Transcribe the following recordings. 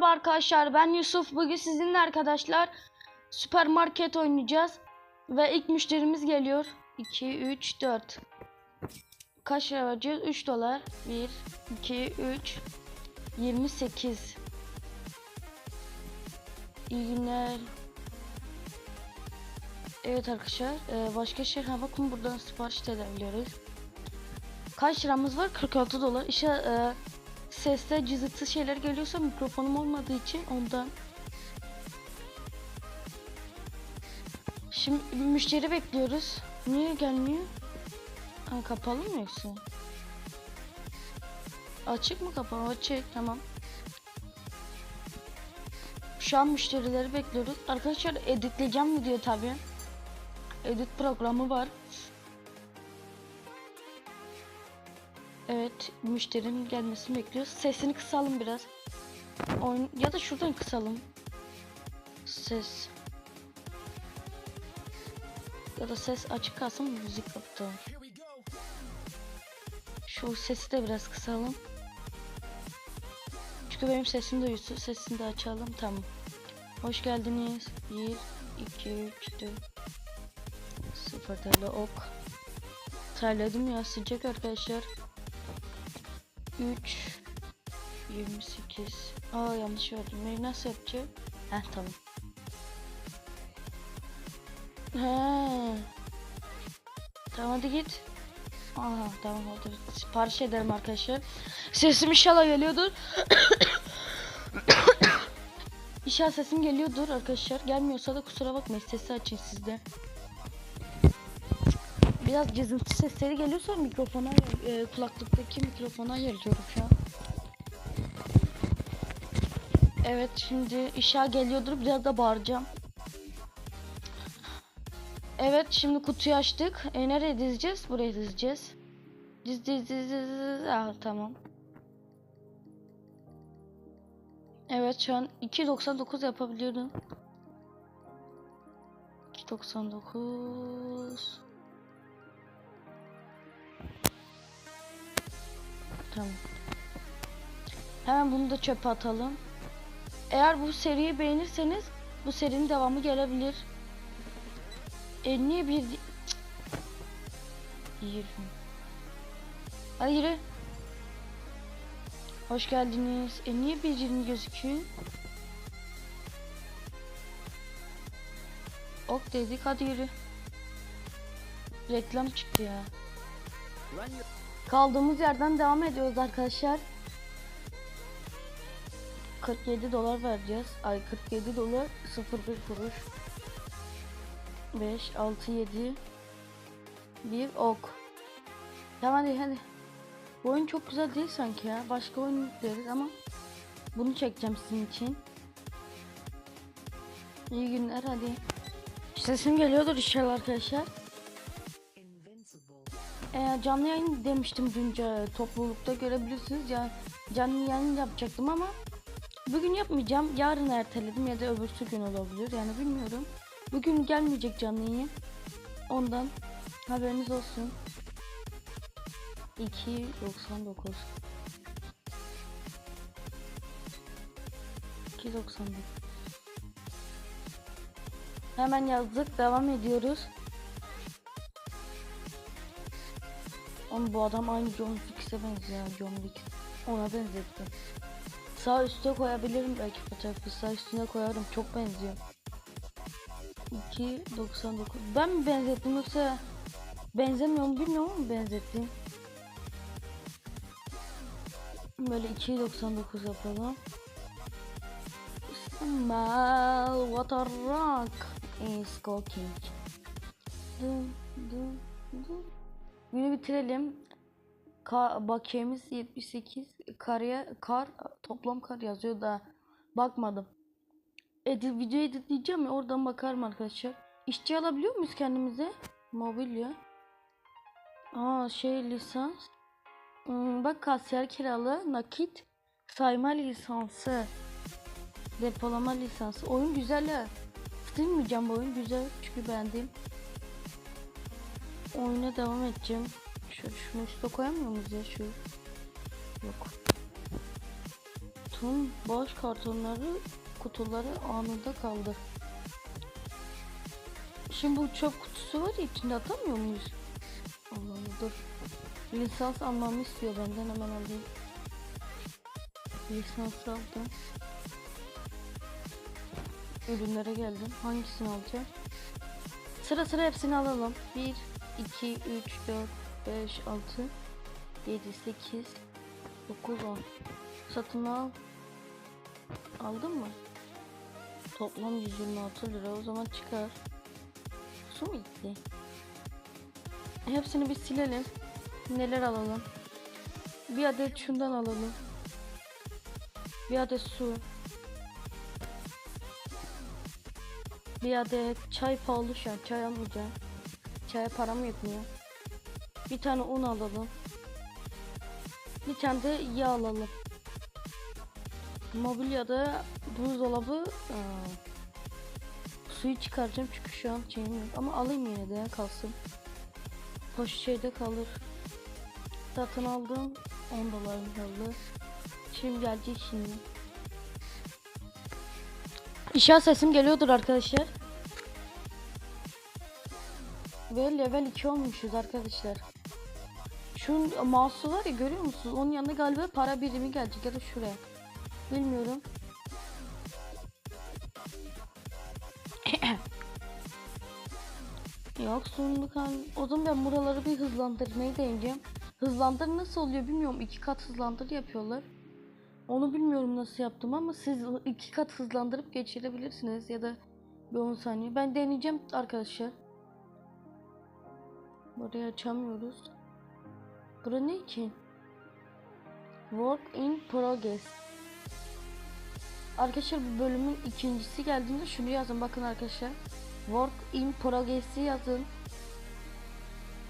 Merhaba arkadaşlar ben Yusuf. Bugün sizinle arkadaşlar süpermarket oynayacağız. Ve ilk müşterimiz geliyor. 2, 3, 4. Kaç lira vereceğiz? 3 dolar. 1, 2, 3, 28. İyi günler. Evet arkadaşlar e, başka şey ha bakın buradan sipariş de edebiliyoruz. Kaç liramız var? 46 dolar. İşte e, seste cızırtı şeyler geliyorsa mikrofonum olmadığı için ondan. Şimdi müşteri bekliyoruz. Niye gelmiyor? Ha, kapalı mı yoksa? Açık mı kapalı? Açık tamam. Şu an müşterileri bekliyoruz. Arkadaşlar editleyeceğim video tabi. Edit programı var. Evet, müşterinin gelmesini bekliyoruz. Sesini kısalım biraz. Oyun ya da şuradan kısalım. Ses. Ya da ses açık kalsın müzik yaptım. Şu sesi de biraz kısalım. Çünkü benim sesim duyuyorsun. Sesini de açalım. Tamam. Hoş geldiniz. 1 2 3 4 0 TL ok. Terledim ya sıcak arkadaşlar. 3 28 Aa yanlış verdim. Neyi nasıl yapacağım? Heh tamam. He. Tamam hadi git. Aha tamam hadi sipariş ederim arkadaşlar. Sesim inşallah geliyordur. İnşallah sesim geliyordur arkadaşlar. Gelmiyorsa da kusura bakmayın sesi açın sizde. Biraz cızıltı sesleri geliyorsa mikrofona e, kulaklıktaki mikrofona ayarlıyorum şu an. Evet şimdi inşallah geliyordur biraz da bağıracağım. Evet şimdi kutuyu açtık. E, nereye dizeceğiz? Buraya dizeceğiz. Diz diz diz diz. diz. Ah, tamam. Evet şu an 2.99 yapabiliyorum. 2.99 Tamam. Hemen bunu da çöpe atalım. Eğer bu seriyi beğenirseniz bu serinin devamı gelebilir. E niye bir... Cık. Yürü. Hadi yürü. Hoş geldiniz. E niye bir yirmi gözüküyor? Ok dedik hadi yürü. Reklam çıktı ya. Kaldığımız yerden devam ediyoruz arkadaşlar. 47 dolar vereceğiz. Ay 47 dolar 01 kuruş. 5 6 7 bir ok. Tamam hadi hadi. Bu oyun çok güzel değil sanki ya. Başka oyun deriz ama bunu çekeceğim sizin için. İyi günler hadi. Sesim geliyordur inşallah arkadaşlar. Ee, canlı yayın demiştim dünce toplulukta görebilirsiniz. Ya canlı yayın yapacaktım ama bugün yapmayacağım. Yarın erteledim ya da öbürsü gün olabilir. Yani bilmiyorum. Bugün gelmeyecek canlı yayın. Ondan haberiniz olsun. 2.99 2.99 Hemen yazdık. Devam ediyoruz Ama bu adam aynı John Wick'e benziyor John Wick. Ona benzettim. Sağ üstte koyabilirim belki fotoğrafı. Sağ üstüne koyarım. Çok benziyor. 2.99 Ben mi benzettim yoksa benzemiyor mu bilmiyorum ama benzettim. Böyle 2.99 yapalım. Smell what a rock is cooking. Dun, dun, dun. Günü bitirelim. Ka bakiyemiz 78. Karya kar toplam kar yazıyor da bakmadım. Edit video editleyeceğim ya oradan bakarım arkadaşlar. İşçi alabiliyor muyuz kendimize? Mobilya. Aa şey lisans. Hmm, bak kasiyer kiralı nakit sayma lisansı. Depolama lisansı. Oyun güzel ha. Bitirmeyeceğim bu oyun güzel çünkü beğendim. Oyuna devam edeceğim. Şöyle şunu üstüne koyamıyor muyuz ya şu? Yok. Karton, boş kartonları, kutuları anında kaldır. Şimdi bu çöp kutusu var ya içinde atamıyor muyuz? Allah Allah dur. Lisans almamı istiyor benden hemen alayım. Lisans aldım. Ürünlere geldim. Hangisini alacağım? Sıra sıra hepsini alalım. 1, 2, 3, 4, 5, 6, 7, 8, 9, 10. Satın al. Aldın mı? Toplam 126 lira. O zaman çıkar. Su mu gitti? Hepsini bir silelim. Neler alalım? Bir adet şundan alalım. Bir adet su. Bir adet çay pahalı şu an. Çay almayacağım. Çaya param yetmiyor. Bir tane un alalım. Bir tane de yağ alalım. Mobilyada buzdolabı aa, suyu çıkaracağım çünkü şu an şeyim yok. Ama alayım yine de kalsın. Hoş şeyde kalır. Satın aldım. 10 dolar kaldı. Şimdi gelecek şimdi. İnşaat sesim geliyordur arkadaşlar. Ve level 2 olmuşuz arkadaşlar. Şu mouse'u var ya görüyor musunuz? Onun yanında galiba para birimi gelecek ya da şuraya. Bilmiyorum. Yok hani. O zaman ben buraları bir hızlandırmayı deneyeceğim. Hızlandır nasıl oluyor bilmiyorum. iki kat hızlandır yapıyorlar. Onu bilmiyorum nasıl yaptım ama siz iki kat hızlandırıp geçirebilirsiniz ya da bir 10 saniye. Ben deneyeceğim arkadaşlar. Burayı açamıyoruz. Bura ne ki? Work in progress. Arkadaşlar bu bölümün ikincisi geldiğinde şunu yazın bakın arkadaşlar. Work in progress'i yazın.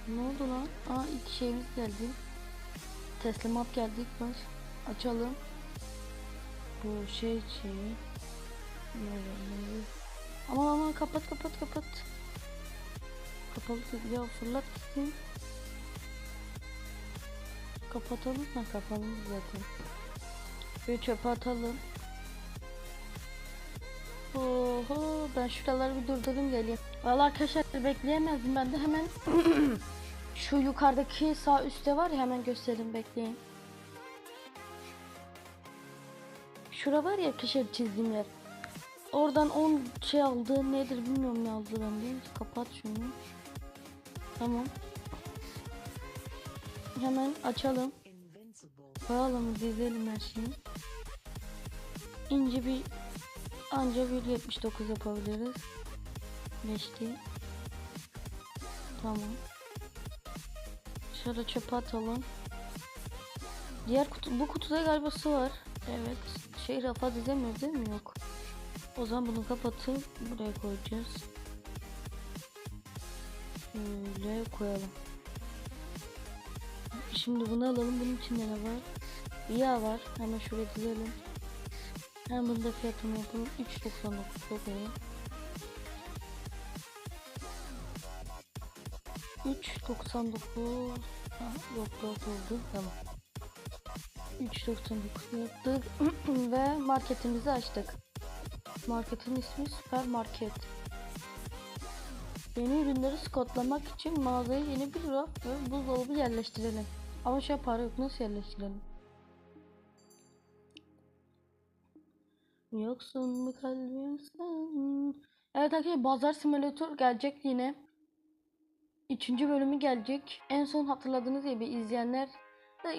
Ne oldu lan? Aa ilk şeyimiz geldi. Teslimat geldi ilk. Açalım. Bu şey şeyi. Aman aman kapat kapat kapat. Kapalı ya fırlat gitsin. Kapatalım ha kapalı zaten. Bir çöpe atalım. Oho ben şuraları bir durdurayım geleyim. Valla arkadaşlar bekleyemezdim ben de hemen şu yukarıdaki sağ üstte var ya hemen göstereyim bekleyin. Şura var ya arkadaşlar çizdiğim yer. Oradan 10 şey aldı nedir bilmiyorum ne aldı ben de. Kapat şunu. Tamam. Hemen açalım. Koyalım dizelim her şeyi. İnce bir Anca 1.79 yapabiliriz. Geçti. Tamam. Şöyle çöpe atalım. Diğer kutu, bu kutuda galiba su var. Evet. Şey rafa dizemiyoruz değil mi? Yok. O zaman bunu kapatıp buraya koyacağız. Şöyle koyalım. Şimdi bunu alalım. Bunun içinde ne var? Yağ var. Hemen şuraya dizelim. Hemen bunda fiyatını yapalım. 3.99 çok iyi. 3.99 Ha, yok yok oldu tamam 3.99 yaptık ve marketimizi açtık marketin ismi süpermarket yeni ürünleri kodlamak için mağazaya yeni bir raf ve buzdolabı yerleştirelim ama an para yok nasıl yerleştirelim Yoksun mu kalbim sen? Evet arkadaşlar Bazar Simulator gelecek yine. Üçüncü bölümü gelecek. En son hatırladığınız gibi izleyenler da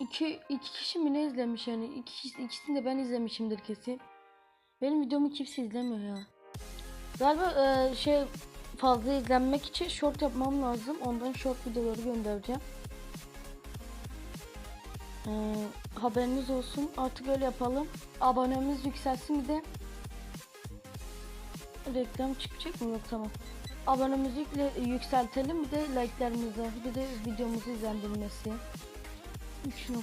iki, iki kişi mi ne izlemiş yani? İki, ikisini de ben izlemişimdir kesin. Benim videomu kimse izlemiyor ya. Galiba e, şey fazla izlenmek için short yapmam lazım. Ondan short videoları göndereceğim. Ee, haberiniz olsun. Artık öyle yapalım. Abonemiz yükselsin bir de. Reklam çıkacak mı? Yok tamam. Abonemizi yükseltelim bir de like'larımızı bir de videomuzu izlendirmesi. 3.58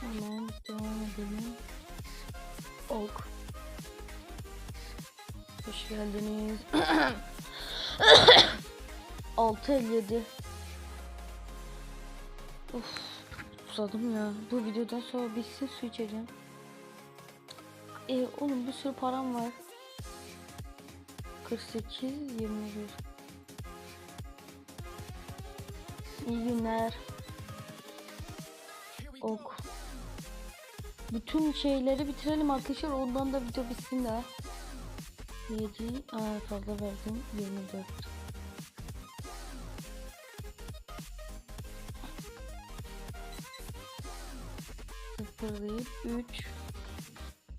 Hemen devam edelim. Ok. Hoş geldiniz. 6.57 Of susadım ya. Bu videodan sonra bitsin su içeceğim. E oğlum bir sürü param var. 48 21 İyi günler. Ok. Bütün şeyleri bitirelim arkadaşlar. Ondan da video bitsin de. 7 Aa, fazla verdim. 24 Sıfır değil. 3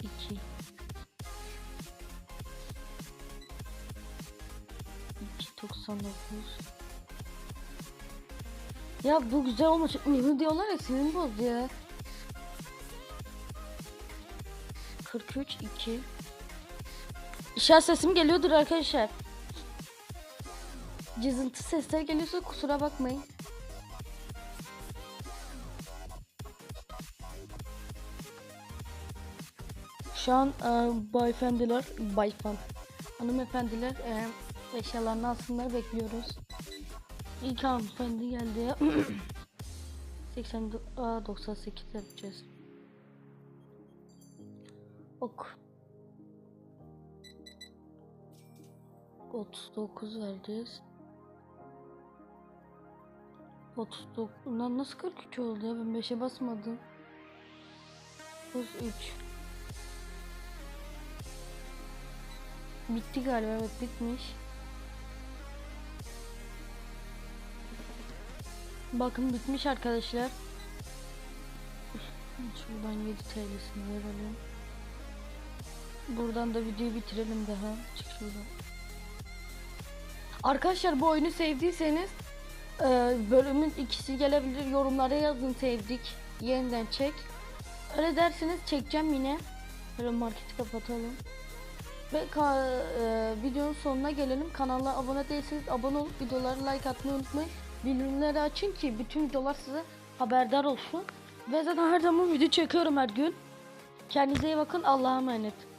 2 2.99 Ya bu güzel olmuş. Ünlü diyorlar ya senin boz ya. 43 2 İşaret sesim geliyordur arkadaşlar. Cızıntı sesler geliyorsa kusura bakmayın. Şu an e, bayefendiler, bayfan, hanımefendiler e, eşyalarını alsınlar bekliyoruz. İlk hanımefendi geldi. 80 aa, 98 yapacağız. Ok. 39 vereceğiz. 39. Lan nasıl 43 oldu ya? Ben 5'e basmadım. 33. Bitti galiba evet bitmiş. Bakın bitmiş arkadaşlar. Şuradan 7 TL'sini verelim. Buradan da videoyu bitirelim daha. Çık şuradan. Arkadaşlar bu oyunu sevdiyseniz e, bölümün ikisi gelebilir. Yorumlara yazın sevdik. Yeniden çek. Öyle derseniz çekeceğim yine. Böyle marketi kapatalım. Ve e, videonun sonuna gelelim. Kanala abone değilseniz abone olup videoları like atmayı unutmayın. Bildirimleri açın ki bütün videolar size haberdar olsun. Ve zaten her zaman video çekiyorum her gün. Kendinize iyi bakın. Allah'a emanet.